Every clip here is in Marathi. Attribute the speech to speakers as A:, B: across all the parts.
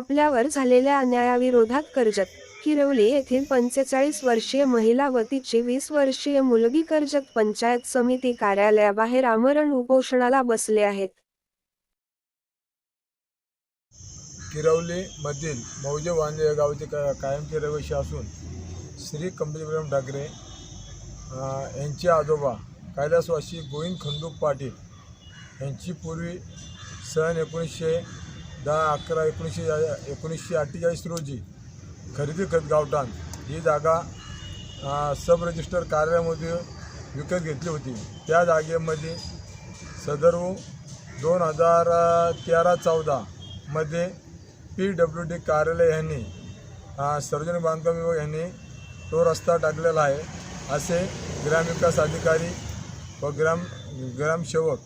A: आपल्यावर झालेल्या अन्यायाविरोधात कर्जत. किरवली येथील पंचेचाळीस वर्षीय महिला व तिची वीस वर्षीय मुलगी कर्जत पंचायत समिती कार्यालयाबाहेर आमरण उपोषणाला बसले आहेत.
B: किरवली मधील मौजे वांजे या गावचे का कायमचे रहिवासी असून श्री कमलेश्वरम ठाकरे यांचे आजोबा कैलासवासी गोविंद खंडू पाटील यांची पूर्वी सन एकोणीसशे दहा अकरा एकोणीसशे एकोणीसशे अठ्ठेचाळीस रोजी खरेदी खत गावठाण. ही जागा सब रजिस्टर कार्यालयामध्ये विकत घेतली होती. त्या जागेमध्ये सदर्व दोन हजार तेरा चौदामध्ये पी डब्ल्यू डी कार्यालय यांनी सार्वजनिक बांधकाम विभाग यांनी तो रस्ता टाकलेला आहे. असे ग्रामविकास अधिकारी व ग्राम ग्रामसेवक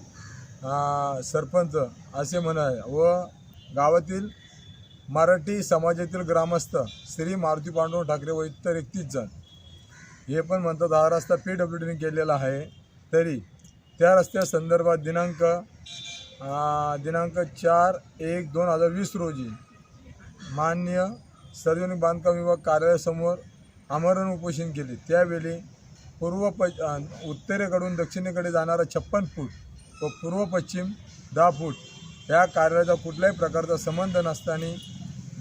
B: सरपंच असे म्हणा व गावातील मराठी समाजातील ग्रामस्थ श्री मारुती पांडव ठाकरे व इतर एकतीस जण. हे पण म्हणतात हा रस्ता पी डब्ल्यू डीने केलेला आहे. तरी त्या रस्त्यासंदर्भात दिनांक दिनांक चार एक दोन हजार वीस रोजी मान्य सार्वजनिक बांधकाम विभाग कार्यालयासमोर आमरण उपोषण केले. त्यावेळी पूर्व प उत्तरेकडून दक्षिणेकडे जाणारा छप्पन फूट व पूर्व पश्चिम दहा फूट या कार्यालयाचा कुठल्याही प्रकारचा संबंध नसताना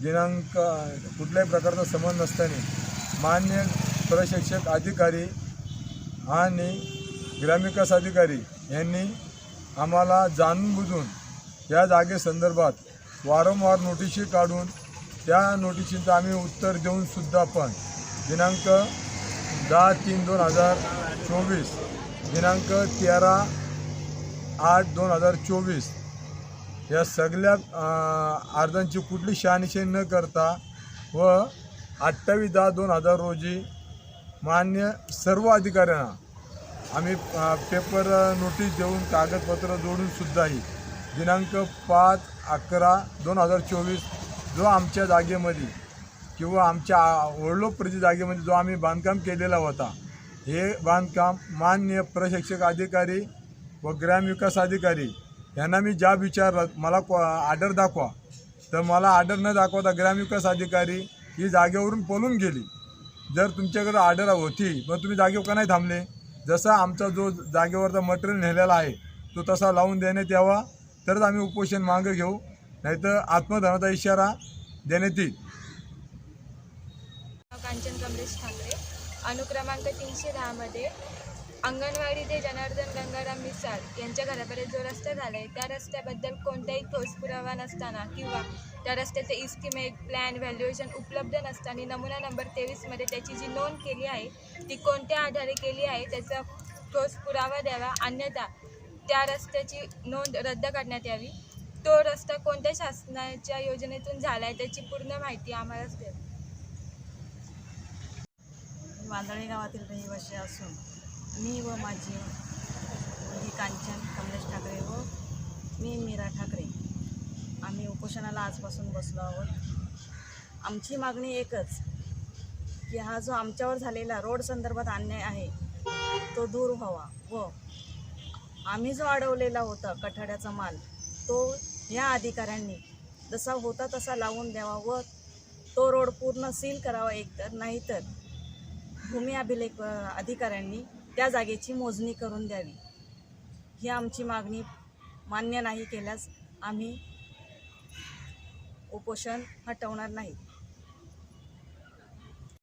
B: दिनांक कुठल्याही प्रकारचा संबंध नसताना मान्य प्रशिक्षक अधिकारी आणि ग्रामविकास अधिकारी यांनी आम्हाला जाणून बुजून या जागेसंदर्भात वारंवार नोटिशी काढून त्या नोटिशीचं आम्ही उत्तर देऊनसुद्धा पण दिनांक दहा तीन दोन हजार चोवीस दिनांक तेरा आठ दोन हजार चोवीस या सगळ्या अर्जांची कुठली शहानिशाही न करता व अठ्ठावीस दहा दोन हजार रोजी मान्य सर्व अधिकाऱ्यांना आम्ही पेपर नोटीस देऊन कागदपत्र जोडूनसुद्धाही दिनांक पाच अकरा दोन हजार चोवीस जो आमच्या जागेमध्ये किंवा आमच्या ओळलोप्रती जागेमध्ये जो आम्ही बांधकाम केलेला होता हे बांधकाम मान्य प्रशिक्षक अधिकारी व ग्रामविकास अधिकारी यांना मी ज्या विचारलं मला ऑर्डर दाखवा. तर मला ऑर्डर न दाखवता ग्रामविकास अधिकारी ही जागेवरून पळून गेली. जर तुमच्याकडे ऑर्डर होती मग तुम्ही जागेवर का नाही थांबले? जसा आमचा जो जागेवरचा मटेरियल नेलेला आहे तो तसा लावून देण्यात यावा. तरच आम्ही उपोषण मागं घेऊ. नाहीतर आत्मधनाचा इशारा देण्यात येईल.
C: कांचन कमलेश ठाकरे अनुक्रमांक तीनशे दहामध्ये अंगणवाडी ते जनार्दन गंगाराम मिसाळ यांच्या घरापर्यंत जो रस्ता झाला आहे त्या रस्त्याबद्दल कोणताही ठोस पुरावा नसताना किंवा त्या रस्त्याचे इस्टिमेट प्लॅन व्हॅल्युएशन उपलब्ध नसताना नमुना नंबर तेवीसमध्ये त्याची जी नोंद केली आहे ती कोणत्या आधारे केली आहे त्याचा ठोस पुरावा द्यावा. अन्यथा त्या रस्त्याची नोंद रद्द करण्यात यावी. तो रस्ता कोणत्या शासनाच्या योजनेतून झाला आहे त्याची पूर्ण माहिती आम्हालाच द्यावी
D: वांदळे गावातील रहिवासी असून मी व माझी मुलगी कांचन कमलेश ठाकरे व मी मीरा ठाकरे. आम्ही उपोषणाला आजपासून बसलो आहोत. आमची मागणी एकच की हा जो आमच्यावर झालेला रोड संदर्भात अन्याय आहे तो दूर व्हावा. व आम्ही जो अडवलेला होता कठाड्याचा माल तो या अधिकाऱ्यांनी जसा होता तसा लावून द्यावा व तो रोड पूर्ण सील करावा एकतर नाहीतर भूमी अभिलेख अधिकाऱ्यांनी त्या जागेची मोजणी करून द्यावी. ही आमची मागणी मान्य नाही केल्यास आम्ही उपोषण हटवणार नाही.